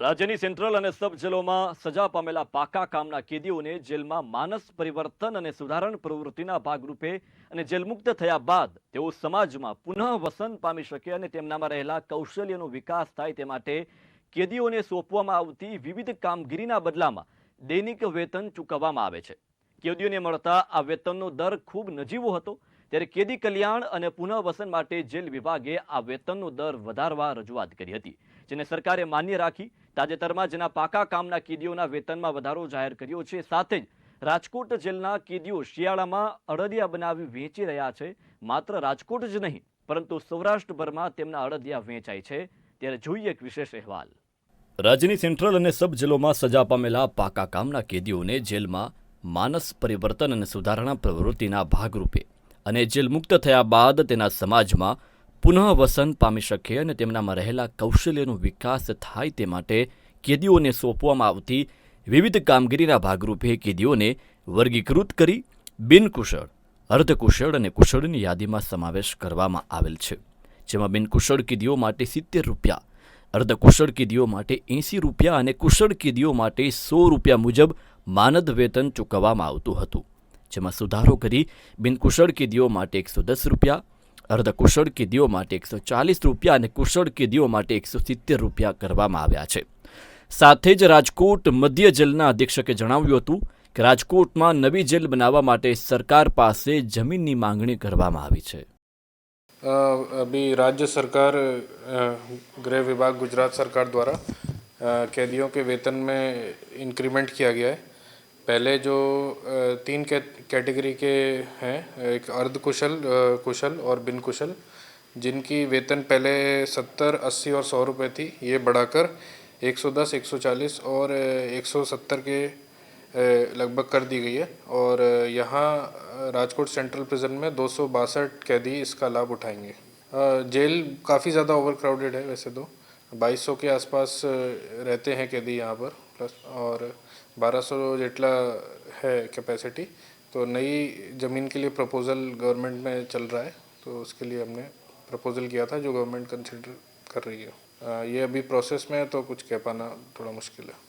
રાજ્યની સેન્ટ્રલ અને સબ જેલોમાં સજા પામેલા પાકા કામના કેદીઓને જેલમાં માનસ પરિવર્તન અને સુધારણ પ્રવૃત્તિના ભાગરૂપે અને જેલમુક્ત થયા બાદ તેઓ સમાજમાં પુનઃ વસન પામી શકે અને તેમનામાં રહેલા કૌશલ્યનો વિકાસ થાય તે માટે કેદીઓને સોંપવામાં આવતી વિવિધ કામગીરીના બદલામાં દૈનિક વેતન ચૂકવવામાં આવે છે. કેદીઓને મળતા આ વેતનનો દર ખૂબ નજીવો હતો. ત્યારે કેદી કલ્યાણ અને પુનઃવસન માટે જેલ વિભાગે આ વેતનનો દર વધારવા રજૂઆત કરી હતી, જેને સરકારે માન્ય રાખી તાજેતરમાં જેના પાકા કામના કેદીઓના વેતનમાં વધારો જાહેર કર્યો છે. સાથે જ રાજકોટ જેલના કેદીઓ શિયાળામાં અડદિયા બનાવી વેચી રહ્યા છે. માત્ર રાજકોટ જ નહીં, પરંતુ સૌરાષ્ટ્રભરમાં તેમના અડદિયા વેચાય છે. ત્યારે જોઈએ એક વિશેષ અહેવાલ. રાજ્યની સેન્ટ્રલ અને સબ જેલોમાં સજા પામેલા પાકા કામના કેદીઓને જેલમાં માનસ પરિવર્તન અને સુધારણા પ્રવૃત્તિના ભાગરૂપે અને જેલ મુક્ત થયા બાદ તેના સમાજમાં પુનઃવસન પામી શકે અને તેમનામાં રહેલા કૌશલ્યનો વિકાસ થાય તે માટે કેદીઓને સોંપવામાં આવતી વિવિધ કામગીરીના ભાગરૂપે કેદીઓને વર્ગીકૃત કરી બિનકુશળ, અર્ધકુશળ અને કુશળની યાદીમાં સમાવેશ કરવામાં આવેલ છે, જેમાં બિનકુશળ કેદીઓ માટે સિત્તેર રૂપિયા, અર્ધકુશળ કેદીઓ માટે એંસી રૂપિયા અને કુશળ કેદીઓ માટે સો રૂપિયા મુજબ માનદ વેતન ચૂકવવામાં આવતું હતું. જેમાં સુધારો કરી બિનકુશળ કેદીઓ માટે એકસો દસ રૂપિયા અર્ધકુશળ કેદીઓ માટે એકસો ચાલીસ રૂપિયા અને કુશળ કેદીઓ માટે એકસો સિત્તેર રૂપિયા કરવામાં આવ્યા છે સાથે જ રાજકોટ મધ્ય જેલના અધિક્ષકે જણાવ્યું હતું કે રાજકોટમાં નવી જેલ બનાવવા માટે સરકાર પાસે જમીનની માંગણી કરવામાં આવી છે अ, अभी राज्य सरकार अ, गृह विभाग गुजरात सरकार द्वारा अ, कैदियों के वेतन में इंक्रीमेंट किया गया है पहले जो तीन कैटेगरी के हैं, एक अर्ध कुशल कुशल और बिन कुशल जिनकी वेतन पहले सत्तर, अस्सी और सौ रुपये थी, ये बढ़ाकर 110 140 और एक सौ सत्तर के लगभग कर दी गई है। और यहाँ राजकोट सेंट्रल प्रिजन में दो सौ बासठ कैदी इसका लाभ उठाएँगे। जेल काफ़ी ज़्यादा ओवर क्राउडेड है वैसे तो। 2200 के आसपास रहते हैं कैदी यहाँ पर, प्लस और 1200 जेटला है कैपेसिटी तो नई ज़मीन के लिए प्रपोज़ल गवर्नमेंट में चल रहा है तो उसके लिए हमने प्रपोज़ल किया था जो गवर्नमेंट कंसिडर कर रही है अ, ये अभी प्रोसेस में है तो कुछ कह पाना थोड़ा मुश्किल है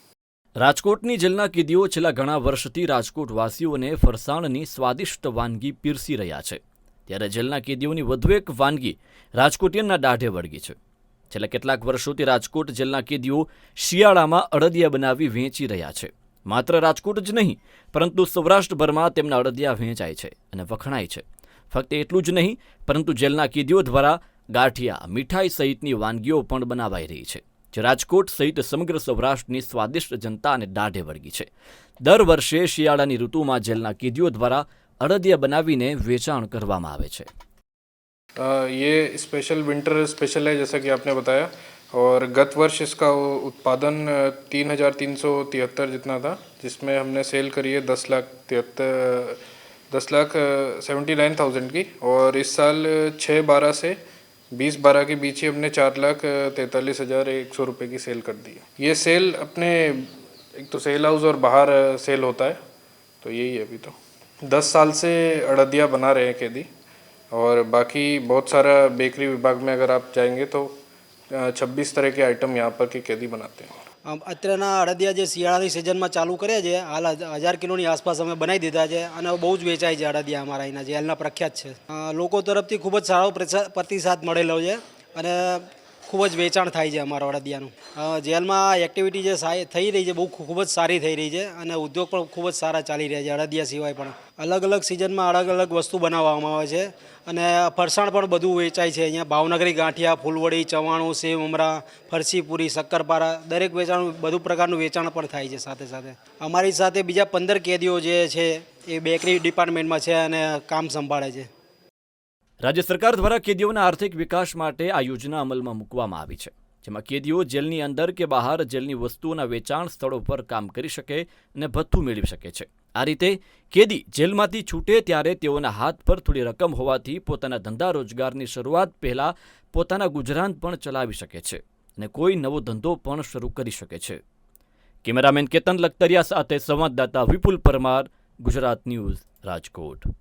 રાજકોટની જેલના કેદીઓ છેલ્લા ઘણા વર્ષથી રાજકોટ વાસીઓને ફરસાણની સ્વાદિષ્ટ વાનગી પીરસી રહ્યા છે ત્યારે જેલના કેદીઓની વધુ એક વાનગી રાજકોટિયનના દાઢે વળગી છે છેલ્લા કેટલાક વર્ષોથી રાજકોટ જેલના કેદીઓ શિયાળામાં અડદિયા બનાવી વેચી રહ્યા છે માત્ર રાજકોટ જ નહીં પરંતુ સૌરાષ્ટ્રભરમાં તેમના અડદિયા વેચાય છે અને વખણાય છે ફક્ત એટલું જ નહીં પરંતુ જેલના કેદીઓ દ્વારા ગાંઠિયા મીઠાઈ સહિતની વાનગીઓ પણ બનાવાઈ રહી છે જે રાજકોટ સહિત સમગ્ર સૌરાષ્ટ્રની સ્વાદિષ્ટ જનતાને દાઢે વળગી છે દર વર્ષે શિયાળાની ઋતુમાં જેલના કેદીઓ દ્વારા અડદિયા બનાવીને વેચાણ કરવામાં આવે છે अ, ये स्पेशल विंटर स्पेशल है जैसा कि आपने बताया और गत वर्ष इसका उत्पादन तीन हज़ार तीन सौ तिहत्तर जितना था, जिसमें हमने सेल करी है दस लाख तिहत्तर दस लाख सेवेंटी नाइन थाउज़ेंड की। और इस साल छः बारह से बीस बारह के बीच ही हमने चार लाख तैंतालीस हज़ार एक सौ रुपये की सेल कर दी है। ये सेल अपने, एक तो सेल हाउस और बाहर सेल होता है तो यही है अभी तो। दस साल से अड़दिया बना रहे हैं कैदी, और बाकी बहुत सारा बेकरी विभाग में अगर आप जाएँगे तो छब्बीस तरह के आइटम यहाँ पर के कैदी बनाते हैं આમ અત્યારના અડદિયા જે શિયાળાની સિઝનમાં ચાલુ કર્યા છે હાલ હજ- હજાર કિલોની આસપાસ અમે બનાવી દીધા છે અને બહુ જ વેચાય છે અડદિયા અમારા અહીંના જેલના પ્રખ્યાત છે અ, લોકો તરફથી ખૂબ જ સારો પ્રચા- પ્રતિસાદ મળેલો છે અને ખૂબ જ વેચાણ થાય છે અમારા અડદિયાનું જેલમાં એક્ટિવિટી જે થઈ રહી છે, બહુ ખૂબ જ સારી થઈ રહી છે અને ઉદ્યોગ પણ ખૂબ જ સારા ચાલી રહ્યા છે, અડદિયા સિવાય પણ. અલગ અલગ સિઝનમાં અલગ અલગ વસ્તુ બનાવવામાં આવે છે અને ફરસાણ પણ બધું વેચાય છે. અહીંયા ભાવનગરી ગાંઠિયા, ફૂલવડી, ચવાણું, સેવ, ઉમરા ફરસીપુરી શક્કરપારા, દરેક વેચાણ, બધું પ્રકારનું વેચાણ પણ થાય છે સાથે સાથે. અમારી સાથે બીજા પંદર કેદીઓ જે છે, એ બેકરી ડિપાર્ટમેન્ટમાં છે અને કામ સંભાળે છે. રાજ્ય સરકાર દ્વારા કેદીઓના આર્થિક વિકાસ માટે આ યોજના અમલમાં મૂકવામાં આવી છે, જેમાં કેદીઓ જેલની અંદર કે બહાર જેલની વસ્તુઓના વેચાણ સ્થળો પર કામ કરી શકે અને ભથ્થું મેળવી શકે છે. આ રીતે કેદી જેલમાંથી છૂટે ત્યારે તેઓના હાથ પર થોડી રકમ હોવાથી પોતાના ધંધા રોજગારની શરૂઆત પહેલા પોતાના ગુજરાન પણ ચલાવી શકે છે અને કોઈ નવો ધંધો પણ શરૂ કરી શકે છે. કેમેરામેન કેતન લખતરિયા સાથે સંવાદદાતા વિપુલ પરમાર, ગુજરાત ન્યૂઝ રાજકોટ.